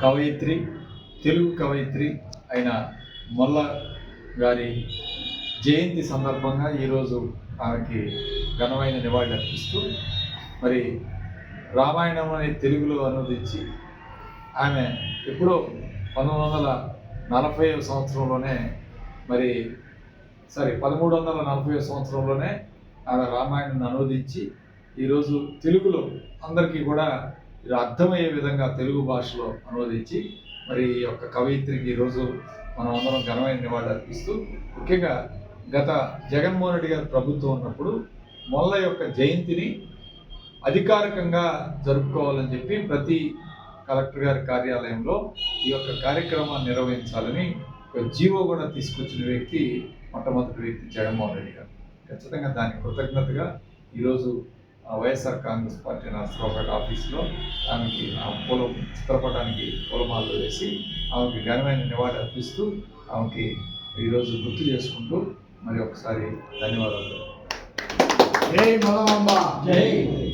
కవయిత్రి తెలుగు కవయిత్రి అయిన మొల్ల గారి జయంతి సందర్భంగా ఈరోజు ఆమెకి ఘనమైన నివాళులు అర్పిస్తూ మరి రామాయణం అనే తెలుగులో అనువదించి ఆమె ఎప్పుడో పంతొమ్మిది వందల నలభై సంవత్సరంలోనే మరి సారీ పదమూడు వందల నలభై సంవత్సరంలోనే ఆమె రామాయణాన్ని అనువదించి ఈరోజు తెలుగులో అందరికీ కూడా ఇది అర్థమయ్యే విధంగా తెలుగు భాషలో అనువదించి మరి ఈ యొక్క కవయిత్రికి ఈరోజు మనం అందరం ఘనమైన నివాళులు అర్పిస్తూ ముఖ్యంగా గత జగన్మోహన్ రెడ్డి గారి ప్రభుత్వం ఉన్నప్పుడు మొల్ల యొక్క జయంతిని అధికారికంగా జరుపుకోవాలని చెప్పి ప్రతి కలెక్టర్ గారి కార్యాలయంలో ఈ యొక్క కార్యక్రమాన్ని నిర్వహించాలని ఒక జీవో కూడా తీసుకొచ్చిన వ్యక్తి మొట్టమొదటి వ్యక్తి జగన్మోహన్ రెడ్డి గారు. ఖచ్చితంగా దానికి కృతజ్ఞతగా ఈరోజు వైఎస్ఆర్ కాంగ్రెస్ పార్టీ నర్సరావుపేట ఆఫీస్లో ఆమెకి ఆ పూల చిత్రపటానికి పూలమాలలు వేసి ఆమెకి ఘనమైన నివాళి అర్పిస్తూ ఆమెకి ఈరోజు గుర్తు చేసుకుంటూ మరి ఒకసారి ధన్యవాదాలు. జై జై.